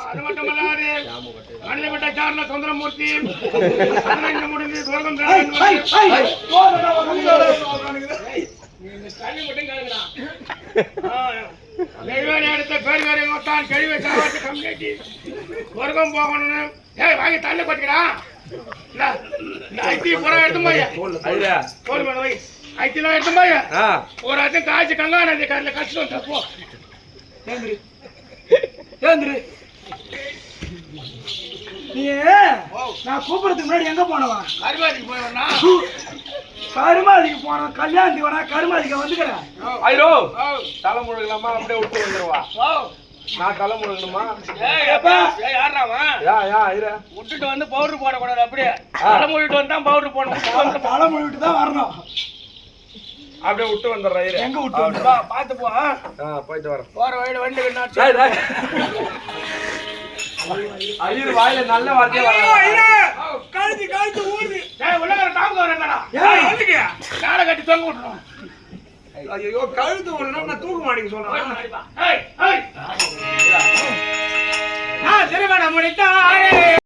அது மட்டுமல்லாது மனிதப்பட்ட காரண சுந்தரமூர்த்தி பதினைந்து முடிந்து நெய்வேலி அடுத்த பேர்காரி மொத்தான் கழிவை சாவாட்டு கம்யூனிட்டி சொர்க்கம் போகணும்னு. ஏய் வாங்கி தள்ளி எடுத்து வை எடுத்து போய். ஆ. ஒரு அத்தையும் காய்ச்சி கங்கா நதி கரையில் கழிச்சுட்டு வந்து போ. ஏந்திரு. ஏந்திரு. நீ நான் கூப்பிடுறதுக்கு முன்னாடி எங்க போனவன் கருவாதிக்கு போய் வரனா கருமாதிக்கு போனோம் கல்யாணத்துக்கு வேணா கருமாதிக்கு வந்துக்கிறேன் ஐயோ தலை முழுகலாமா அப்படியே விட்டு வந்துருவா. ஓ நான் தலை முழுகணுமா? விட்டுட்டு வந்து பவுடர் போடக்கூடாது அப்படியே. தலை வந்து தான் பவுடர் போடணும். தலை முழுவிட்டு தான் வரணும். அப்படியே விட்டு வந்துடுறேன் எங்க விட்டு பார்த்து போ போயிட்டு வரேன். போற வழியில வண்டி. ஐயர் வாயில நல்ல வார்த்தையே வராது. கழுத்து கழுத்து ஊடுது ஏய் உள்ள வர டாங்க வரேன்டா ஏய், வந்துங்க காலை கட்டி தொங்க விட்டுறோம். ஐயோ கழுத்து ஒண்ணு நான் தூக்க மாட்டேங்க சொல்றேன் ஏய் ஏய். நான் திருமணம்